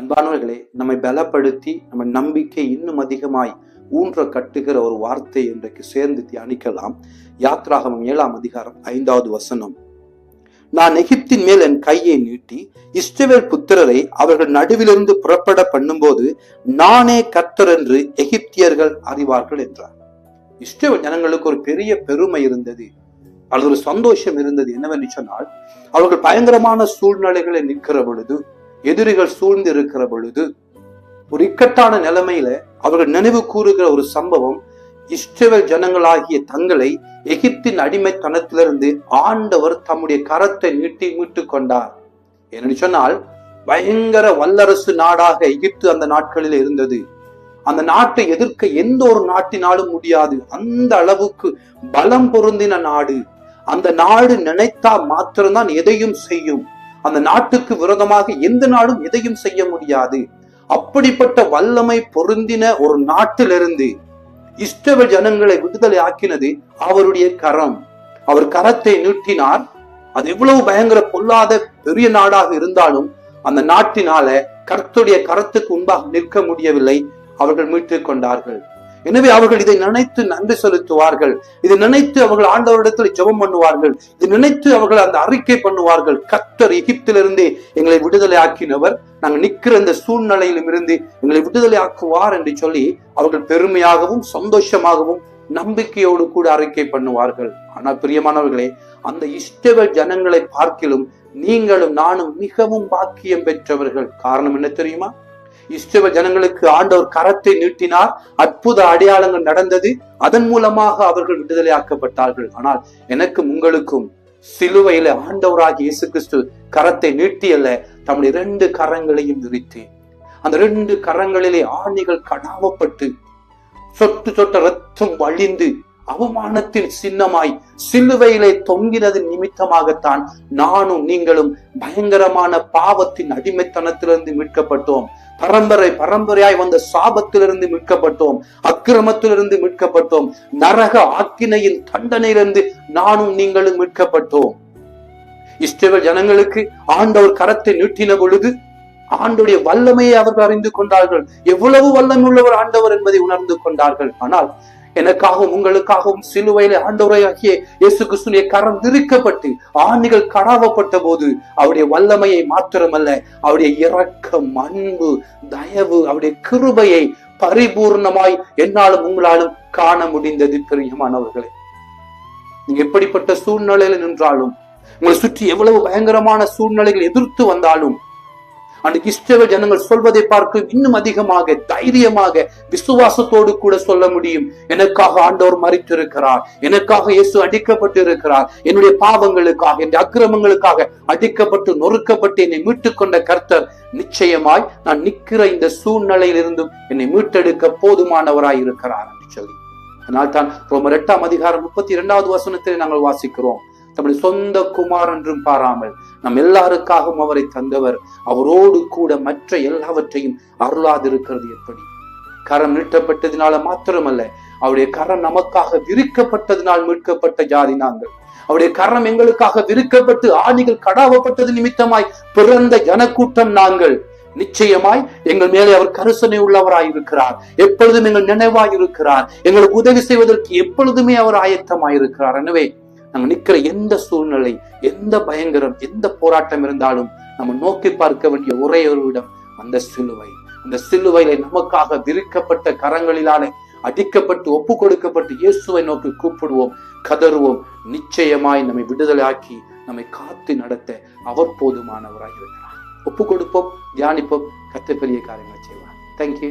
அன்பானவர்களே நம்மை பலப்படுத்தி நம்ம நம்பிக்கை இன்னும் அதிகமாய் ஊன்ற கட்டுகிற ஒரு வார்த்தை இன்றைக்கு சேர்ந்து தியானிக்கலாம். யாத்ராகமம் ஏழாம் அதிகாரம் ஐந்தாவது வசனம். நான் எகிப்தின் மேல் என் கையை நீட்டி இஸ்ரவேல் புத்திரரை அவர்கள் நடுவிலிருந்து புறப்பட பண்ணும்போது நானே கர்த்தர் என்று எகிப்தியர்கள் அறிவார்கள் என்றார். இஸ்ரவேல் ஜனங்களுக்கு ஒரு பெரிய பெருமை இருந்தது. அது ஒரு சந்தோஷம் இருந்தது. என்னவென்று சொன்னால் அவர்கள் பயங்கரமான சூழ்நிலைகளை நிற்கிற பொழுது எதிரிகள் சூழ்ந்து இருக்கிற பொழுது ஒரு இக்கட்டான நிலைமையில அவர்கள் நினைவு கூறுகிற ஒரு சம்பவம் இஸ்ரேல் ஜனங்களாகிய தங்களை எகிப்தின் அடிமைத்தனத்திலிருந்து ஆண்டவர் தம்முடைய கரத்தை நீட்டி மீட்டு கொண்டார். என்று சொன்னால் பயங்கர வல்லரசு நாடாக எகிப்து அந்த நாட்களில் இருந்தது. அந்த நாட்டை எதிர்க்க எந்த ஒரு நாட்டினாலும் முடியாது. அந்த அளவுக்கு பலம் பொருந்தின நாடு. அந்த நாடு நினைத்தா மாத்திரம்தான் எதையும் செய்யும். அந்த நாட்டுக்கு விரோதமாக எந்த நாடும் எதையும் செய்ய முடியாது. அப்படிப்பட்ட வல்லமை பொருந்தின ஒரு நாட்டிலிருந்து இஸ்ரவேல் ஜனங்களை விடுதலை ஆக்கினது அவருடைய கரம். அவர் கரத்தை நீட்டினார். அது எவ்வளவு பயங்கர பொல்லாத பெரிய நாடாக இருந்தாலும் அந்த நாட்டினால கர்த்துடைய கரத்துக்கு முன்பாக நிற்க முடியவில்லை. அவர்கள் மீட்டுக் கொண்டார்கள். எனவே அவர்கள் இதை நினைத்து நன்றி செலுத்துவார்கள். இதை நினைத்து அவர்கள் ஆண்டவரிடத்தில் ஜெபம் பண்ணுவார்கள். இதை நினைத்து அவர்கள் அந்த அறிக்கை பண்ணுவார்கள். கர்த்தர் எகிப்திலிருந்தே எங்களை விடுதலை ஆக்கினவர் நாங்கள் நிற்கிற இந்த சூழ்நிலையிலும் இருந்து எங்களை விடுதலை ஆக்குவார் என்று சொல்லி அவர்கள் பெருமையாகவும் சந்தோஷமாகவும் நம்பிக்கையோடு கூட அறிக்கை பண்ணுவார்கள். ஆனால் பிரியமானவர்களே அந்த இஷ்டவல் ஜனங்களை பார்க்கிலும் நீங்களும் நானும் மிகவும் பாக்கியம் பெற்றவர்கள். காரணம் என்ன தெரியுமா? இஸ்ரேல் ஜனங்களுக்கு ஆண்டவர் கரத்தை நீட்டினார் அற்புத அடையாளங்கள் நடந்தது. அதன் மூலமாக அவர்கள் விடுதலையாக்கப்பட்டார்கள் ஆனால் எனக்கும் உங்களுக்கும் சிலுவையில ஆண்டவராகி இயேசு கிறிஸ்து கரத்தை நீட்டியல்ல தம்முடைய இரண்டு கரங்களையும் விரித்து அந்த ரெண்டு கரங்களிலே ஆணிகள் கடாமப்பட்டு சொட்டு சொட்ட ரத்தம் வழிந்து அவமானத்தின் சின்னமாய் சிலுவையிலே தொங்கினது நிமித்தமாகத்தான் நானும் நீங்களும் பயங்கரமான பாவத்தின் அடிமைத்தனத்திலிருந்து மீட்கப்பட்டோம். பரம்பரை பரம்பரையாய் வந்த சாபத்திலிருந்து மீட்கப்பட்டோம். அக்கிரமத்திலிருந்து மீட்கப்பட்டோம். நரக ஆக்கினையின் தண்டனையிலிருந்து நானும் நீங்களும் மீட்கப்பட்டோம். இஸ்ரேல் ஜனங்களுக்கு ஆண்டவர் கரத்தை நீட்டின பொழுது ஆண்டுடைய வல்லமையை அவர்கள் அறிந்து கொண்டார்கள். எவ்வளவு வல்லமை உள்ளவர் ஆண்டவர் என்பதை உணர்ந்து கொண்டார்கள். ஆனால் எனக்காகவும் உங்களுக்காகவும் சிலுவையில ஆண்டவரையாகிய இயேசு கிறிஸ்துடைய கரம் விரிக்கப்பட்டு ஆணிகள் கடாவப்பட்ட போது அவருடைய வல்லமையை மாத்திரமல்ல அவருடைய இரக்கம் அன்பு தயவு அவருடைய கிருபையை பரிபூர்ணமாய் என்னாலும் உங்களாலும் காண முடிந்தது பிரியமானவர்களே. நீங்க எப்படிப்பட்ட சூழ்நிலையில நின்றாலும் உங்களை சுற்றி எவ்வளவு பயங்கரமான சூழ்நிலைகள் எதிர்த்து வந்தாலும் அன்னைக்கு இஸ்ரவேல் ஜனங்கள் சொல்வதை பார்க்க இன்னும் அதிகமாக தைரியமாக விசுவாசத்தோடு கூட சொல்ல முடியும். எனக்காக ஆண்டவர் மறித்திருக்கிறார் எனக்காக இயேசு அடிக்கப்பட்டு இருக்கிறார் என்னுடைய பாவங்களுக்காக என்னுடைய அக்கிரமங்களுக்காக அடிக்கப்பட்டு நொறுக்கப்பட்டு என்னை மீட்டுக் கொண்ட கர்த்தர் நிச்சயமாய் நான் நிற்கிற இந்த சூழ்நிலையிலிருந்தும் என்னை மீட்டெடுக்க போதுமானவராய் இருக்கிறார் என்று சொல்லி. அதனால் தான் ரோமர் எட்டாம் அதிகாரம் முப்பத்தி இரண்டாவது வசனத்தில் நாங்கள் வாசிக்கிறோம். தம்முடைய சொந்த குமார் என்றும் பாராமல் நம் எல்லாருக்காகவும் அவரை தந்தவர். அவரோடு கூட மற்ற எல்லாவற்றையும் அருளாதிருக்கிறது எப்படி? கரம் நீட்டப்பட்டதினால மாத்திரமல்ல அவருடைய கரம் நமக்காக விரிக்கப்பட்டதினால் மீட்கப்பட்ட ஜாதி நாங்கள். அவருடைய கரம் எங்களுக்காக விரிக்கப்பட்டு ஆணிகள் கடாவப்பட்டது நிமித்தமாய் பிறந்த ஜனக்கூட்டம் நாங்கள். நிச்சயமாய் எங்கள் மேலே அவர் கருசனை உள்ளவராய் இருக்கிறார் எப்பொழுதும் எங்கள் நினைவாய் இருக்கிறார் எங்களுக்கு உதவி செய்வதற்கு எப்பொழுதுமே அவர் ஆயத்தமாய் இருக்கிறார் எனவே நம்ம நிற்கிற எந்த சூழ்நிலை எந்த பயங்கரம் எந்த போராட்டம் இருந்தாலும் நம்ம நோக்கி பார்க்க வேண்டிய ஒரே ஒரு இடம் அந்த சிலுவை. அந்த சிலுவையில நமக்காக விரிக்கப்பட்ட கரங்களிலான அடிக்கப்பட்டு ஒப்பு கொடுக்கப்பட்டு இயேசுவை நோக்கி கூப்பிடுவோம் கதறுவோம். நிச்சயமாய் நம்மை விடுதலையாக்கி நம்மை காத்து நடத்த அவர் போதுமானவராக இருக்கிறார். ஒப்பு கொடுப்போம் தியானிப்போம். கத்த பெரிய காரியங்களை செய்வார். தேங்க்யூ